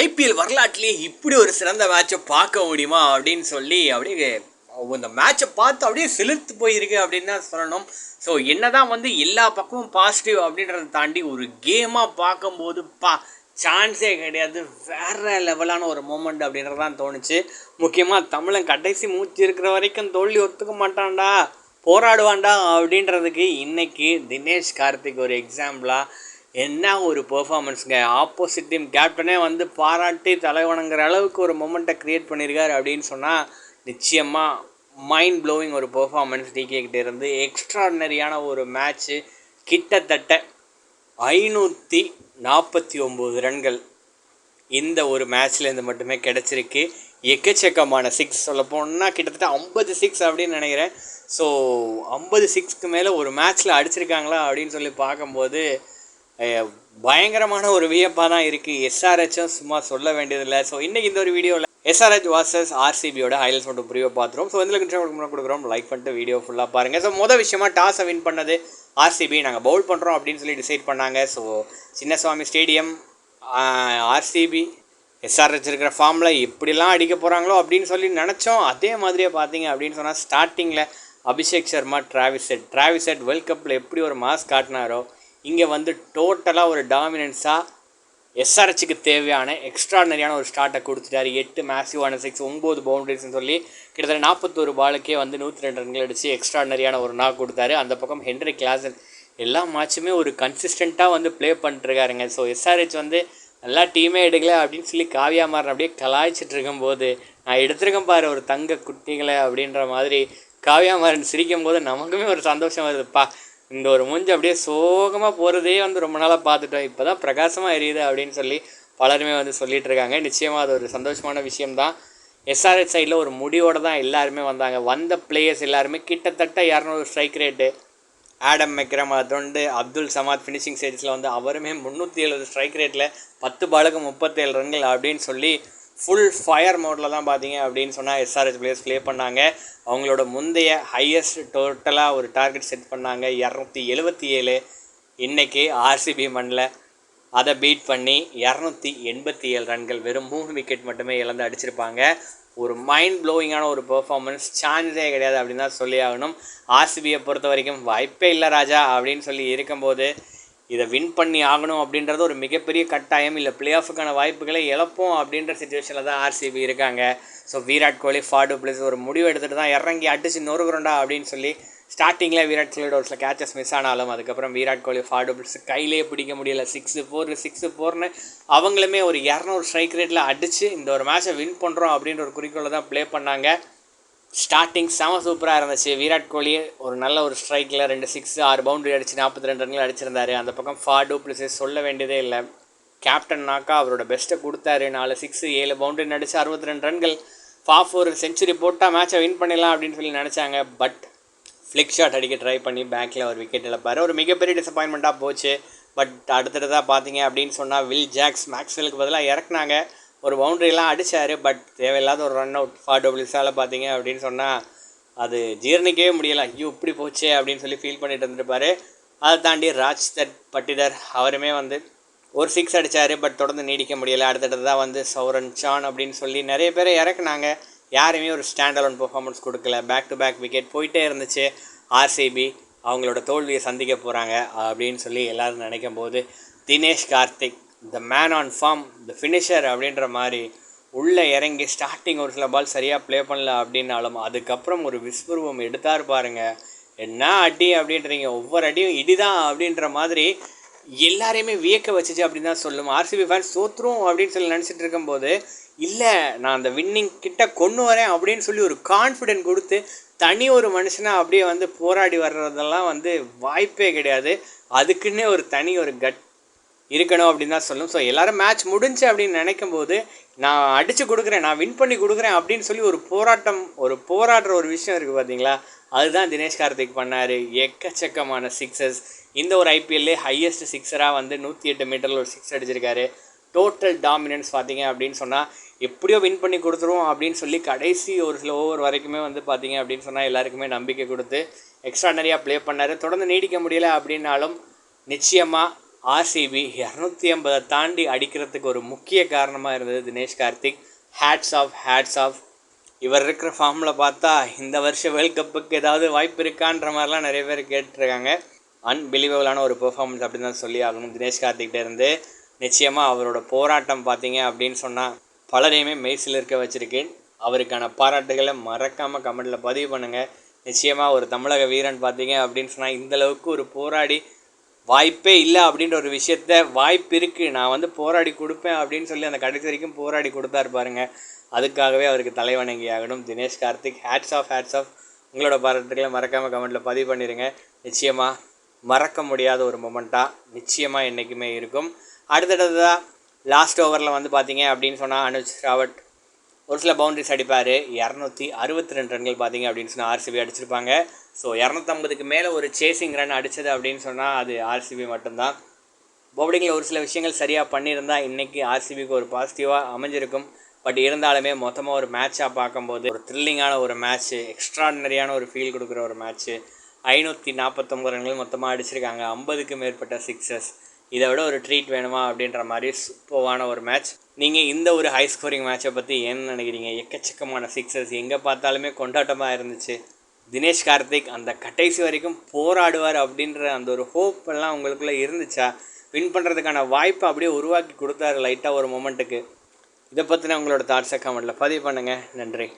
IPL வரலாற்றிலேயே இப்படி ஒரு சிறந்த மேட்சை பார்க்க முடியுமா அப்படின்னு சொல்லி அப்படியே இந்த மேட்சை பார்த்து அப்படியே செலுத்து போயிருக்கு அப்படின்னு தான் சொல்லணும். ஸோ என்ன தான் வந்து எல்லா பக்கமும் பாசிட்டிவ் அப்படின்றத தாண்டி ஒரு கேமாக பார்க்கும்போது பா சான்ஸே கிடையாது. வேற லெவலான ஒரு மூமெண்ட் அப்படின்றது தான் தோணுச்சு. முக்கியமாக தமிழன் கடைசி மூச்சு இருக்கிற வரைக்கும் தோல்வி ஒத்துக்க மாட்டான்டா போராடுவான்டா அப்படின்றதுக்கு இன்றைக்கி தினேஷ் கார்த்திக் ஒரு எக்ஸாம்பிளாக என்ன ஒரு பெர்ஃபார்மன்ஸுங்க ஆப்போசிட் டீம் கேப்டனே வந்து பாராட்டி தலைவணங்கிற அளவுக்கு ஒரு மொமெண்ட்டை க்ரியேட் பண்ணியிருக்காரு அப்படின்னு சொன்னால் நிச்சயமாக மைண்ட் ப்ளோவிங் ஒரு பெர்ஃபார்மன்ஸ் டிகேக்கிட்டே இருந்து. எக்ஸ்ட்ராடினரியான ஒரு மேட்ச்சு கிட்டத்தட்ட ஐநூற்றி நாற்பத்தி ஒம்பது ரன்கள் இந்த ஒரு மேட்ச்லேருந்து மட்டுமே கிடச்சிருக்கு. எக்கச்சக்கமான சிக்ஸ் சொல்ல போனால் கிட்டத்தட்ட ஐம்பது சிக்ஸ் அப்படின்னு நினைக்கிறேன். ஸோ ஐம்பது சிக்ஸ்க்கு மேலே ஒரு மேட்ச்சில் அடிச்சிருக்காங்களா அப்படின்னு சொல்லி பார்க்கும்போது பயங்கரமான ஒரு வியப்பாக தான் இருக்குது எஸ்ஆர்ஹெச்சும் சும்மா சொல்ல வேண்டியதில்லை. ஸோ இன்றைக்கி இந்த ஒரு வீடியோவில் எஸ்ஆர்ஹெச் வாசஸ் ஆர்சிபியோட ஹைலைட்ஸ் மட்டும் ப்ரீவை பார்த்துருவோம். ஸோ இதில் கொஞ்சம் கொடுக்குறோம். லைக் பண்ணிட்டு வீடியோ ஃபுல்லாக பாருங்கள் ஸோ மொதல் விஷயமா டாஸை வின் பண்ணது ஆர்சிபி நாங்கள் பவுல் பண்ணுறோம் அப்படின்னு சொல்லி டிசைட் பண்ணாங்க. So Chinnaswamy stadium RCB SRH இருக்கிற ஃபார்மில் எப்படிலாம் அடிக்க போகிறாங்களோ அப்படின்னு சொல்லி நினச்சோம். அதே மாதிரியே பார்த்தீங்க அப்படின்னு சொன்னால் ஸ்டார்டிங்கில் Abhishek Sharma Travis Head Travis Head world கப்பில் எப்படி ஒரு மாஸ் காட்டினாரோ இங்கே வந்து டோட்டலாக ஒரு டாமினன்ஸாக எஸ்ஆர்ஹெச்சுக்கு தேவையான எக்ஸ்ட்ராடனரியான ஒரு ஸ்டார்ட்டை கொடுத்துட்டாரு. எட்டு மேசிவான சிக்ஸ் ஒம்பது பவுண்டரிஸ்னு சொல்லி கிட்டத்தட்ட நாற்பத்தோரு பாலுக்கே வந்து நூற்றி ரெண்டு ரன்கள் அடித்து எக்ஸ்ட்ராடனரியான ஒரு நாக் கொடுத்தாரு. அந்த பக்கம் ஹென்ரி கிளாசன். எல்லா மேட்சுமே ஒரு கன்சிஸ்டண்ட்டாக வந்து ப்ளே பண்ணிட்டுருக்காருங்க. ஸோ எஸ்ஆர்ஹெச் வந்து நல்லா டீமே எடுக்கல அப்படின்னு சொல்லி காவியா மாறன் அப்படியே கலாய்ச்சிட்டு இருக்கும்போது நான் எடுத்திருக்கேன் பாரு ஒரு தங்க குட்டிகளை அப்படின்ற மாதிரி காவியா மாறன் சிரிக்கும் போது நமக்குமே ஒரு சந்தோஷம் வருதுப்பா. இந்த ஒரு மூஞ்சி அப்படியே சோகமாக போகிறதே வந்து ரொம்ப நாளாக பார்த்துட்டோம். இப்போ தான் பிரகாசமாக எரியுது அப்படின்னு சொல்லி பலருமே வந்து சொல்லிகிட்டு இருக்காங்க. நிச்சயமாக அது ஒரு சந்தோஷமான விஷயம்தான். எஸ்ஆர்எச் சைடில் ஒரு முடிவோடு தான் எல்லாருமே வந்தாங்க. வந்த பிளேயர்ஸ் எல்லாருமே கிட்டத்தட்ட இரநூறு ஸ்ட்ரைக் ரேட்டு ஆடம் மெக்ரம் அதொண்டு அப்துல் சமாத் ஃபினிஷிங் ஸ்டேஜஸில் வந்து அவருமே முந்நூற்றி எழுபது ஸ்ட்ரைக் ரேட்டில் பத்து பாலுக்கு முப்பத்தேழு ரன்கள் அப்படின்னு சொல்லி ஃபுல் ஃபயர் மோடில் தான் பார்த்தீங்க அப்படின்னு சொன்னால் எஸ்ஆர்எஸ் பிளேயர்ஸ் ப்ளே பண்ணாங்க. அவங்களோட முந்தைய ஹையஸ்ட் டோட்டலாக ஒரு டார்கெட் செட் பண்ணாங்க. இரநூத்தி எழுபத்தி ஏழு. இன்றைக்கி ஆர்சிபி மண்ணில் அதை பீட் பண்ணி இரநூத்தி எண்பத்தி ஏழு ரன்கள் வெறும் மூணு விக்கெட் மட்டுமே இழந்து அடிச்சிருப்பாங்க. ஒரு மைண்ட் ப்ளோயிங்கான ஒரு பெர்ஃபார்மன்ஸ் சான்ஸே கிடையாது அப்படின்னு தான் சொல்லி ஆகணும். ஆர்சிபியை பொறுத்த வரைக்கும் வாய்ப்பே இல்லை ராஜா அப்படின்னு சொல்லி இருக்கும்போது இதை வின் பண்ணி ஆகணும் அப்படின்றது ஒரு மிகப்பெரிய கட்டாயம். இல்லை பிளே ஆஃபுக்கான வாய்ப்புகளை இழப்போம் அப்படின்ற சுச்சுவேஷனில் தான் ஆர்சிபி இருக்காங்க. So Virat Kohli Faf du Plessis ஒரு முடிவு எடுத்துகிட்டு தான் இறங்கி அடிச்சு நொறுகுறோண்டா அப்படின்னு சொல்லி ஸ்டார்டிங்கில் விராட் கோலியோட ஒரு சில கேச்சஸ் மிஸ் ஆனாலும் அதுக்கப்புறம் விராட் கோலி ஃபார்டு பிளஸ் கையிலே பிடிக்க முடியல. சிக்ஸு ஃபோர் சிக்ஸு ஃபோர்னு அவங்களுமே ஒரு இரநூறு ஸ்ட்ரைக் ரேட்டில் அடித்து இந்த ஒரு மேட்சை வின் பண்ணுறோம் அப்படின்ற ஒரு குறிக்கோளை தான் ப்ளே பண்ணாங்க. ஸ்டார்டிங் செம சூப்பராக இருந்துச்சு. விராட் கோலி ஒரு நல்ல ஒரு ஸ்ட்ரைக்கில் ரெண்டு சிக்ஸ் ஆறு பவுண்டரி அடிச்சு நாற்பத்தி ரெண்டு ரன்கள் அடிச்சிருந்தாரு. அந்த பக்கம் ஃபார்டு ப்ளஸ் சொல்ல வேண்டியதே இல்லை. கேப்டன்னாக்கா அவரோட பெஸ்ட்டை கொடுத்தாரு. நாலு சிக்ஸ் ஏழு பவுண்டரி அடித்து அறுபத்தி ரெண்டு ரன்கள் ஃபாஃப் ஒரு செஞ்சுரி போட்டால் மேட்சை வின் பண்ணிடலாம் அப்படின்னு சொல்லி நினச்சாங்க. பட் ஃப்ளிக் ஷாட் அடிக்க ட்ரை பண்ணி பேக்கில் ஒரு விக்கெட் இழப்பார். ஒரு மிகப்பெரிய டிசப்பாயின்மெண்ட்டாக போச்சு. பட் அடுத்தடுதாக பார்த்தீங்க அப்படின்னு சொன்னால் வில் ஜாக்ஸ் மேக்ஸ்வெலுக்கு பதிலாக இறக்குனாங்க. ஒரு பவுண்டரிலாம் அடித்தார் பட் தேவையில்லாத ஒரு ரன் அவுட் ஃபார் டபுள்ஸால் பார்த்தீங்க அப்படின்னு சொன்னால் அது ஜீரணிக்கவே முடியலை. ஐயோ இப்படி போச்சே அப்படின்னு சொல்லி ஃபீல் பண்ணிட்டு இருந்திருப்பார். அதை தாண்டி ராஜ் தட் பட்டிதர் அவருமே வந்து ஒரு சிக்ஸ் அடித்தார் பட் தொடர்ந்து நீடிக்க முடியலை. அடுத்தடுத்ததாக வந்து சௌரன் சான் அப்படின்னு சொல்லி நிறைய பேரை இறக்குனாங்க. யாருமே ஒரு ஸ்டாண்ட் அலோன் பர்ஃபார்மன்ஸ் கொடுக்கல. பேக் டு பேக் விக்கெட் போயிட்டே இருந்துச்சு. ஆர்சிபி அவங்களோட தோல்வியை சந்திக்க போகிறாங்க அப்படின்னு சொல்லி எல்லோரும் நினைக்கும் போது Dinesh Karthik the man on form the finisher அப்படின்ற மாதிரி உள்ளே இறங்கி ஸ்டார்டிங் ஒரு சில பால் சரியாக ப்ளே பண்ணல அப்படின்னாலும் அதுக்கப்புறம் ஒரு விஸ்வரூபம் எடுத்தார் பாருங்க. என்ன அடி? அப்படின்றீங்க. ஒவ்வொரு அடியும் இடிதான் அப்படின்ற மாதிரி எல்லாரையுமே வியக்க வச்சுச்சு அப்படின்னு தான் சொல்லும். ஆர்சிபி ஃபேன்ஸ் சோத்துரும் அப்படின்னு சொல்லி நினச்சிட்டு இருக்கும்போது இல்லை நான் அந்த வின்னிங் கிட்ட கொண்டு வரேன் அப்படின்னு சொல்லி ஒரு கான்ஃபிடென்ட் கொடுத்து தனி ஒரு மனுஷனாக அப்படியே வந்து போராடி வர்றதெல்லாம் வந்து வாய்ப்பே கிடையாது. அதுக்குன்னே ஒரு தனி ஒரு கட் இருக்கணும் அப்படின்னு தான் சொல்லும் ஸோ எல்லாரும் மேட்ச் முடிஞ்சு அப்படின்னு நினைக்கும் போது நான் அடித்து கொடுக்குறேன் நான் வின் பண்ணி கொடுக்குறேன் அப்படின்னு சொல்லி ஒரு போராட்டம் ஒரு போராடுற ஒரு விஷயம் இருக்குது பார்த்தீங்களா அதுதான் தினேஷ் கார்த்திக் பண்ணார். எக்கச்சக்கமான சிக்ஸஸ் இந்த ஒரு ஐபிஎல்லே ஹையஸ்ட் சிக்ஸராக வந்து நூற்றி எட்டு மீட்டரில் ஒரு சிக்ஸ் அடிச்சிருக்காரு. டோட்டல் டாமினன்ஸ் பார்த்தீங்க அப்படின்னு சொன்னால் எப்படியோ வின் பண்ணி கொடுத்துருவோம் அப்படின்னு சொல்லி கடைசி ஒரு சில ஓவர் வரைக்குமே வந்து பார்த்தீங்க அப்படின்னு சொன்னால் எல்லாருக்குமே நம்பிக்கை கொடுத்து எக்ஸ்ட்ரா ப்ளே பண்ணார். தொடர்ந்து நீடிக்க முடியல அப்படின்னாலும் நிச்சயமாக ஆர்சிபி இரநூத்தி ஐம்பதை தாண்டி அடிக்கிறதுக்கு ஒரு முக்கிய காரணமாக இருந்தது Dinesh Karthik. Hats off hats off இவர் இருக்கிற ஃபார்மில் பார்த்தா இந்த வருஷம் வேர்ல்ட் கப்புக்கு ஏதாவது வாய்ப்பு இருக்கான்ற மாதிரிலாம் நிறைய பேர் கேட்டிருக்காங்க. அன்பிலீவபிளான ஒரு பெர்ஃபார்மன்ஸ் அப்படின்னு தான் சொல்லி ஆகணும் தினேஷ் கார்த்திக்கிட்ட இருந்து. நிச்சயமாக அவரோட போராட்டம் பார்த்தீங்க அப்படின்னு சொன்னால் பலரையுமே மெய்சில் இருக்க வச்சுருக்கேன். அவருக்கான பாராட்டுகளை மறக்காமல் கமெண்டில் பதிவு பண்ணுங்கள் நிச்சயமாக ஒரு தமிழக வீரன் பார்த்தீங்க அப்படின்னு சொன்னால் இந்தளவுக்கு ஒரு போராடி வாய்ப்பே இல்லை அப்படின்ற ஒரு விஷயத்த வாய்ப்பு இருக்குது நான் வந்து போராடி கொடுப்பேன் அப்படின்னு சொல்லி அந்த கடைசி வரைக்கும் போராடி கொடுத்தாரு பாருங்க. அதுக்காகவே அவருக்கு தலைவணங்கி ஆகணும். Dinesh Karthik hats off hats off உங்களோட பாராட்டுகளை மறக்காமல் கமெண்ட்டில் பதிவு பண்ணிடுங்க நிச்சயமாக மறக்க முடியாத ஒரு மொமெண்ட்டாக நிச்சயமாக என்றைக்குமே இருக்கும். அடுத்தடுத்ததாக லாஸ்ட் ஓவரில் வந்து பார்த்தீங்க அப்படின்னு சொன்னால் அனுஜ் ராவட் ஒரு சில பவுண்டரிஸ் அடிப்பார். இரநூத்தி அறுபத்தி ரெண்டு ரன்கள் பார்த்தீங்க அப்படின்னு சொன்னால் ஆர்சிபி அடிச்சிருப்பாங்க. ஸோ இரநூத்தம்பதுக்கு மேலே ஒரு சேசிங் ரன் அடித்தது அப்படின்னு சொன்னால் அது ஆர்சிபி மட்டும்தான். பவுலிங்கில் ஒரு சில விஷயங்கள் சரியாக பண்ணியிருந்தால் இன்றைக்கி ஆர்சிபிக்கு ஒரு பாசிட்டிவாக அமைஞ்சிருக்கும். பட் இருந்தாலுமே மொத்தமாக ஒரு மேட்சாக பார்க்கும்போது ஒரு த்ரில்லிங்கான ஒரு மேட்ச்சு எக்ஸ்ட்ராடினரியான ஒரு ஃபீல் கொடுக்குற ஒரு மேட்ச்சு ஐநூற்றி நாற்பத்தொம்பது ரன்கள் மொத்தமாக அடிச்சிருக்காங்க. ஐம்பதுக்கு மேற்பட்ட சிக்ஸஸ் இதை விட ஒரு ட்ரீட் வேணுமா அப்படின்ற மாதிரி சூப்பர்வான ஒரு மேட்ச் நீங்கள் இந்த ஒரு ஹை ஸ்கோரிங் மேட்சை பற்றி என்ன நினைக்கிறீங்க? எக்கச்சக்கமான சிக்ஸஸ் எங்கே பார்த்தாலுமே கொண்டாட்டமாக இருந்துச்சு. தினேஷ் கார்த்திக் அந்த கடைசி வரைக்கும் போராடுவார் அப்படின்ற அந்த ஒரு ஹோப் எல்லாம் உங்களுக்குள்ளே இருந்துச்சா? வின் பண்ணுறதுக்கான வாய்ப்பை அப்படியே உருவாக்கி கொடுத்தாரு லைட்டாக ஒரு மொமெண்ட்டுக்கு இதை பற்றின உங்களோட தாட்ஸை கமெண்ட்டில் பதிவு பண்ணுங்கள் நன்றி.